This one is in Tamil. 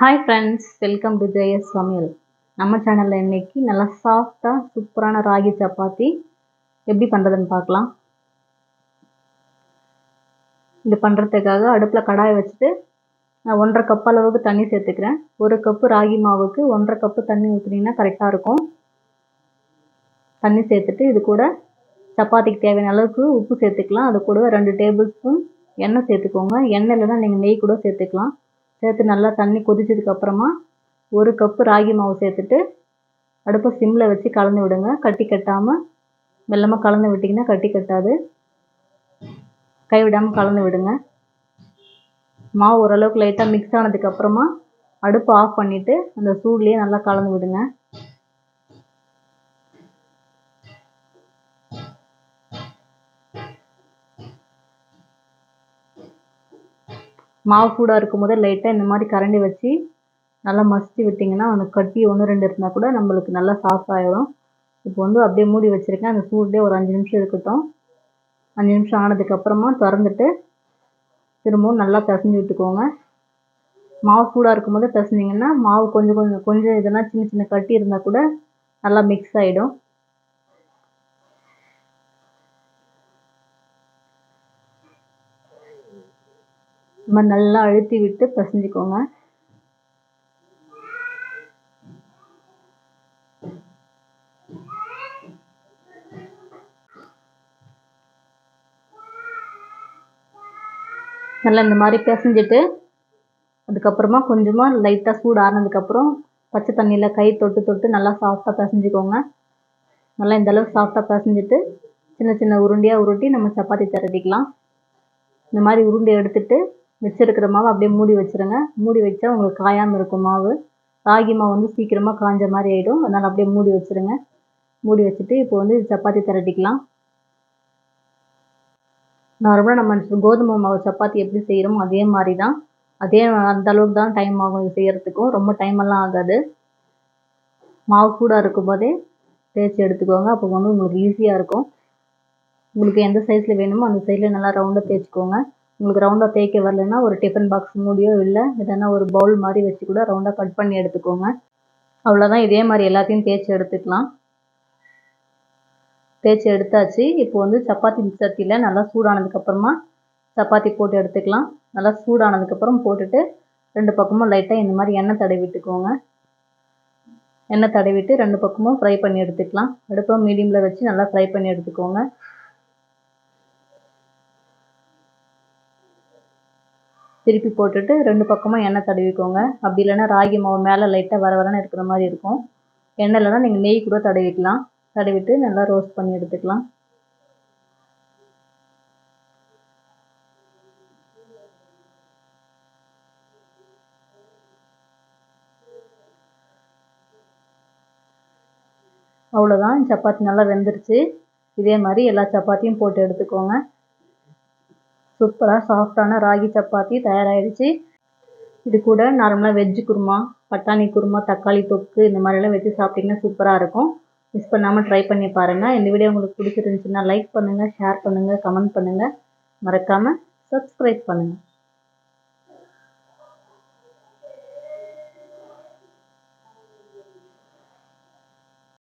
Hi friends welcome to Jaya's சமையல் நம்ம சேனலில் இன்றைக்கி நல்லா சாஃப்டாக சூப்பரான ராகி சப்பாத்தி எப்படி பண்ணுறதுன்னு பார்க்கலாம். இது பண்ணுறதுக்காக அடுப்பில் கடாயை வச்சுட்டு நான் ஒன்றரை கப் அளவுக்கு தண்ணி சேர்த்துக்கிறேன். ஒரு கப்பு ராகி மாவுக்கு ஒன்றரை கப்பு தண்ணி ஊற்றுனீங்கன்னா கரெக்டாக இருக்கும். தண்ணி சேர்த்துட்டு இது கூட சப்பாத்திக்கு தேவையான அளவுக்கு உப்பு சேர்த்துக்கலாம். அது கூட ரெண்டு டேபிள் ஸ்பூன் எண்ணெய் சேர்த்துக்கோங்க. எண்ணெய் இல்லைன்னா நீங்கள் நெய் கூட சேர்த்துக்கலாம். சேர்த்து நல்லா தண்ணி கொதிச்சதுக்கு அப்புறமா ஒரு கப்பு ராகி மாவு சேர்த்துட்டு அடுப்பை சிம்மில் வச்சு கலந்து விடுங்க. கட்டி கட்டாமல் மெல்லமாக கலந்து விட்டிங்கன்னா கட்டி கட்டாது. கை விடாமல் கலந்து விடுங்க. மாவு ஓரளவுக்கு லைட்டாக மிக்ஸ் ஆனதுக்கப்புறமா அடுப்பு அடுப்பை ஆஃப் பண்ணிவிட்டு அந்த சூட்லேயே நல்லா கலந்து விடுங்க. மாவு சூடாக இருக்கும் போதே லைட்டாக இந்த மாதிரி கரண்டி வச்சு நல்லா மசிச்சு விட்டிங்கன்னா அந்த கட்டி ஒன்று ரெண்டு இருந்தால் கூட நம்மளுக்கு நல்லா சாஃப்ட் ஆகிடும் இப்போ வந்து அப்படியே மூடி வச்சுருக்கேன். அந்த சூட்லேயே ஒரு அஞ்சு நிமிஷம் இருக்கட்டும். அஞ்சு நிமிஷம் ஆனதுக்கப்புறமா திறந்துட்டு திரும்பவும் நல்லா பிசைஞ்சு விட்டுக்கோங்க. மாவு சூடாக இருக்கும் போது பிசைஞ்சிங்கன்னா மாவு கொஞ்சம் கொஞ்சம் கொஞ்சம் இதெல்லாம் சின்ன சின்ன கட்டி இருந்தால் கூட நல்லா மிக்ஸ் ஆகிடும் இந்த மாதிரி நல்லா அழுத்தி விட்டு பிசைஞ்சிக்கோங்க. நல்லா இந்த மாதிரி பிசைஞ்சிட்டு அதுக்கப்புறமா கொஞ்சமாக லைட்டாக சூடு ஆறினதுக்கப்புறம் பச்சை தண்ணியில் கை தொட்டு தொட்டு நல்லா சாஃப்டாக பிசைஞ்சிக்கோங்க. நல்லா இந்த அளவுக்கு சாஃப்டாக பிசைஞ்சிட்டு சின்ன சின்ன உருண்டையாக உருட்டி நம்ம சப்பாத்தி திரட்டிக்கலாம் இந்த மாதிரி உருண்டை எடுத்துகிட்டு வச்சுருக்கிற மாவை அப்படியே மூடி வச்சுருங்க. மூடி வச்சா உங்களுக்கு காயாமல் இருக்கும் மாவு. ராகி மாவு வந்து சீக்கிரமாக காஞ்ச மாதிரி ஆகிடும் அதனால் அப்படியே மூடி வச்சுருங்க. மூடி வச்சுட்டு இப்போ வந்து சப்பாத்தி திரட்டிக்கலாம். நார்மலாக நம்ம கோதுமை மாவு சப்பாத்தி எப்படி செய்கிறோமோ அதே மாதிரி தான் அதே அந்த அளவுக்கு தான் டைம் ஆகும் இது செய்கிறதுக்கும் ரொம்ப டைமெல்லாம் ஆகாது. மாவு சூடாக இருக்கும் போதே தேய்ச்சி எடுத்துக்கோங்க. அப்போ வந்து உங்களுக்கு ஈஸியாக இருக்கும். உங்களுக்கு எந்த சைஸில் வேணுமோ அந்த சைஸில் நல்லா ரவுண்டாக தேய்ச்சிக்கோங்க. உங்களுக்கு ரவுண்டாக தேய்க்க வரலன்னா ஒரு டிஃபன் பாக்ஸ் மூடியோ இல்லை எதனா ஒரு பவுல் மாதிரி வச்சு கூட ரவுண்டாக கட் பண்ணி எடுத்துக்கோங்க. அவ்வளோதான் இதே மாதிரி எல்லாத்தையும் தேய்ச்சி எடுத்துக்கலாம். தேய்ச்சி எடுத்தாச்சு. இப்போ வந்து சப்பாத்தி சட்டியில் நல்லா சூடானதுக்கப்புறமா சப்பாத்தி போட்டு எடுத்துக்கலாம். நல்லா சூடானதுக்கப்புறம் போட்டுட்டு ரெண்டு பக்கமும் லைட்டாக இந்த மாதிரி எண்ணெய் தடவிட்டுக்கோங்க எண்ணெய் தடவிட்டு ரெண்டு பக்கமும் ஃப்ரை பண்ணி எடுத்துக்கலாம். அடுப்பை மீடியமில் வச்சு நல்லா ஃப்ரை பண்ணி எடுத்துக்கோங்க. திருப்பி போட்டுட்டு ரெண்டு பக்கமும் எண்ணெய் தடவிக்கோங்க. அப்படி இல்லைன்னா ராகி மாவு மேலே லைட்டாக வர வரன்னு இருக்கிற மாதிரி இருக்கும். எண்ணெய் இல்லைன்னா நீங்கள் நெய் கூட தடவிக்கலாம். தடவிட்டு நல்லா ரோஸ்ட் பண்ணி எடுத்துக்கலாம். அவ்வளோதான் சப்பாத்தி நல்லா வெந்துருச்சு. இதே மாதிரி எல்லா சப்பாத்தியும் போட்டு எடுத்துக்கோங்க. சூப்பராக சாஃப்டான ராகி சப்பாத்தி தயாராகிடுச்சு இது கூட நார்மலாக வெஜ்ஜு குருமா பட்டாணி குருமா தக்காளி தொக்கு இந்த மாதிரிலாம் வச்சு சாப்பிட்டிங்கன்னா சூப்பராக இருக்கும். மிஸ் பண்ணாமல் ட்ரை பண்ணி பாருங்கள் இந்த வீடியோ உங்களுக்கு பிடிச்சிருந்துச்சுன்னா லைக் பண்ணுங்கள் ஷேர் பண்ணுங்கள் கமெண்ட் பண்ணுங்கள் மறக்காமல் சப்ஸ்கிரைப் பண்ணுங்கள்